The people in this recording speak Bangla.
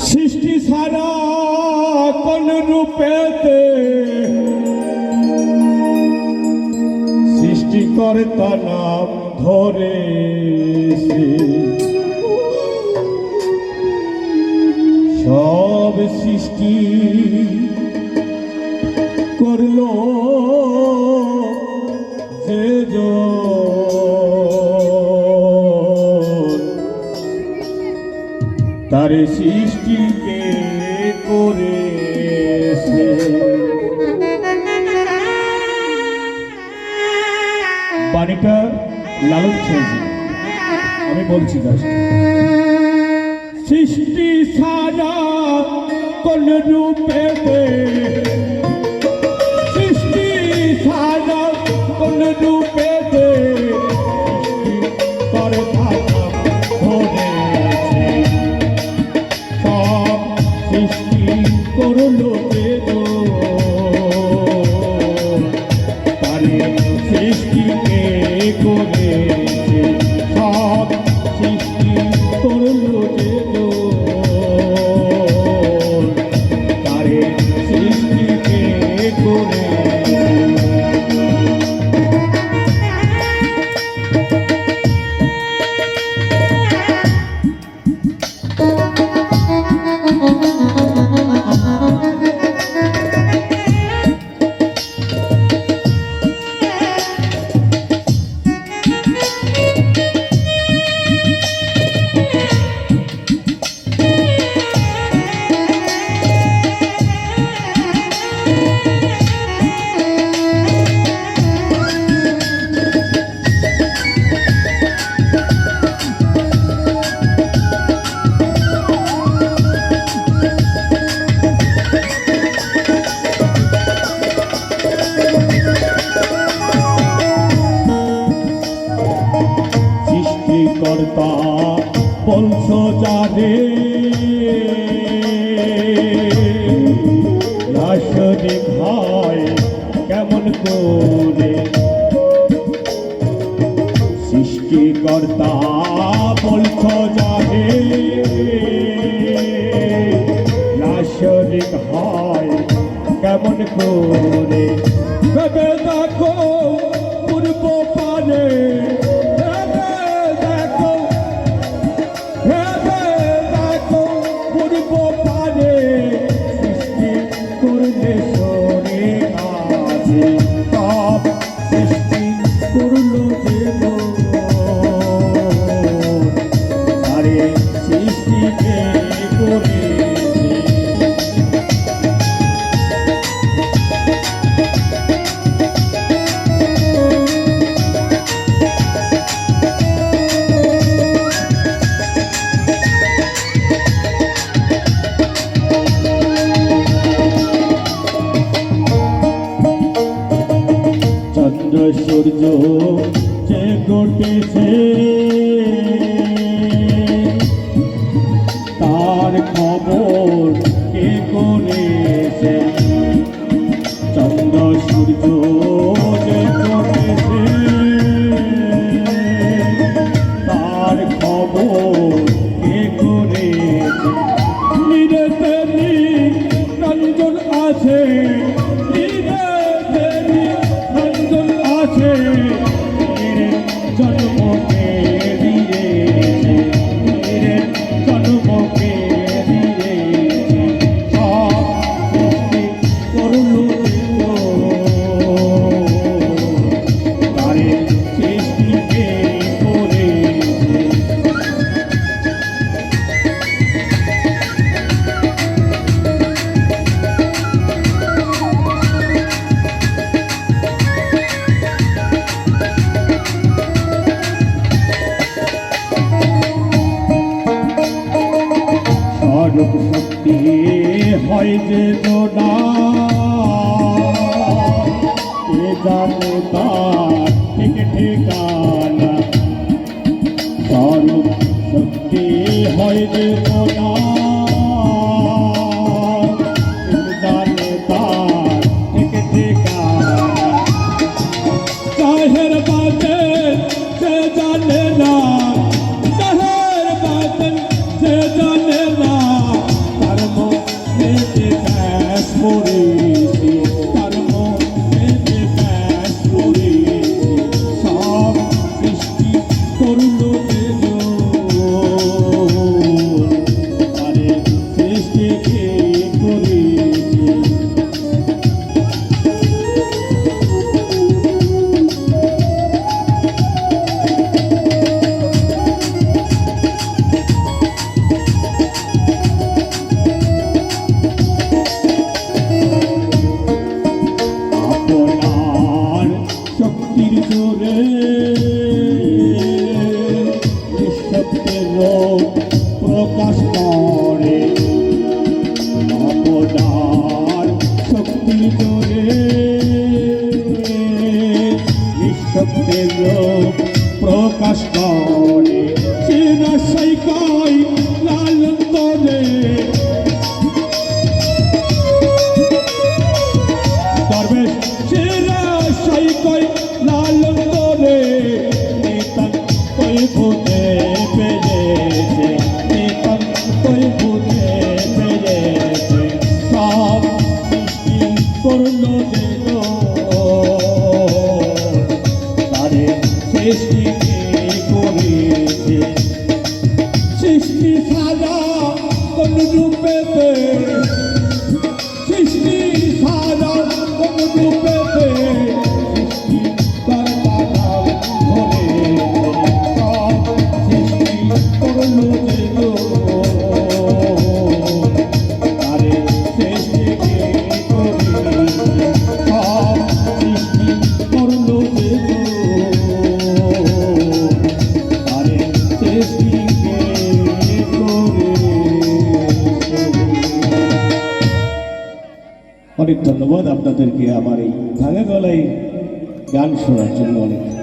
সৃষ্টি সারা কোন রূপেতে সৃষ্টিকর্তা নাম ধরে তার সৃষ্টিকে করেছে। বাণীটা লালন ছেড়েছি আমি বলছি সৃষ্টি সারা কোন রূপে সৃষ্টি সারা কোন রূপে করেছে বলছো যারে রাসনে ভাই কেমন করে সৃষ্টিকর্তা বলছো যারে রাসনে ভাই কেমন করে? দেখো, পূর্ব পারে সূর্য যে ঘটেছে। তার খবর কে করেছে? চন্দ্র সূর্য স্বরূপ শক্তি হয় যে গোনা এ জানে তার ঠিক ঠিকানা? স্বরূপ শক্তি হয় যে এ জানে আপনার শক্তির জোরে। বিশ্বকে প্রকাশ করে। আপনার শক্তির জোরে। বিশ্বকে রূপেতে সৃষ্টি সারা কোন রূপেতে সৃষ্টি কর্তা নাম ধরে। সৃষ্টি করল যে তারে সৃষ্টিকে করেছে সব সৃষ্টি করল যে গো। আরে অনেক ধন্যবাদ আপনাদেরকে আমার এই ভাঙা গলায় গান শোনার জন্য অনেক।